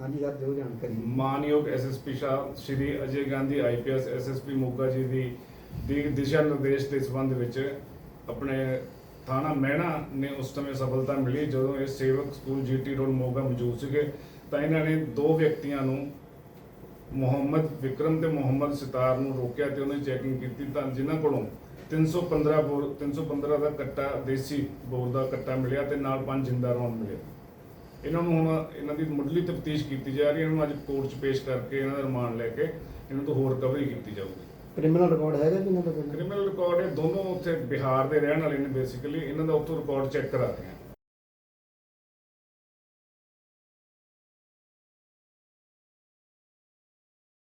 ਹਾਂਜੀ ਸਰ ਜੋ ਜਾਣਕਾਰੀ ਮਾਨਯੋਗ SSP Shah, Shri Ajay Gandhi IPS SSP Moga ji ਦੀ ਦੀ ਦਿਸ਼ਾ ਨਿਰਦੇਸ਼ ਦੇ ਸੰਬੰਧ ਵਿੱਚ ਆਪਣੇ ਥਾਣਾ ਮਹਿਣਾ ਨੇ ਉਸ ਸਮੇਂ ਸਫਲਤਾ ਮਿਲੀ। ਜਦੋਂ ਇਹ ਸੇਵਕ ਸਕੂਲ ਜੀਟੀ ਰੋਡ ਮੋਗਾ ਮੌਜੂਦ ਸੀਗੇ, ਤਾਂ ਇਹਨਾਂ ਨੇ ਦੋ ਵਿਅਕਤੀਆਂ ਨੂੰ ਮੁਹੰਮਦ ਵਿਕਰਮ ਤੇ ਮੁਹੰਮਦ ਸਿਤਾਰ ਨੂੰ ਰੋਕਿਆ ਤੇ ਉਹਨਾਂ ਦੀ ਚੈਕਿੰਗ ਕੀਤੀ। ਤਾਂ ਜਿਨ੍ਹਾਂ ਕੋਲੋਂ 315 ਬੋਰ 315 ਦਾ ਕੱਟਾ, ਦੇਸੀ ਬੋਰ ਦਾ ਕੱਟਾ ਮਿਲਿਆ ਤੇ ਨਾਲ ਪੰਜ ਜਿੰਦਾ ਰੌਂਦ ਮਿਲੇ। ਇਹਨਾਂ ਨੂੰ ਹੁਣ ਇਹਨਾਂ ਦੀ ਮੁੱਢਲੀ ਤਫਤੀਸ਼ ਕੀਤੀ ਜਾ ਰਹੀ ਹੈ ਇਹਨਾਂ ਨੂੰ ਅੱਜ ਕੋਰਟ 'ਚ ਪੇਸ਼ ਕਰਕੇ ਇਹਨਾਂ ਦਾ ਰਿਮਾਂਡ ਲੈ ਕੇ ਇਹਨਾਂ ਤੋਂ ਹੋਰ ਕਵਰੀ ਕੀਤੀ ਜਾਊਗੀ ਕ੍ਰਿਮੀਨਲ ਰਿਕਾਰਡ ਹੈਗਾ ਕਿ ਇਹਨਾਂ ਦਾ? ਕ੍ਰਿਮੀਨਲ ਰਿਕਾਰਡ ਇਹ ਦੋਨੋਂ ਉੱਥੇ ਬਿਹਾਰ ਦੇ ਰਹਿਣ ਵਾਲੇ ਨੇ ਬੇਸਿਕਲੀ ਇਹਨਾਂ ਦਾ ਉੱਥੋਂ ਰਿਕਾਰਡ ਚੈੱਕ ਕਰਾ ਰਹੇ ਆ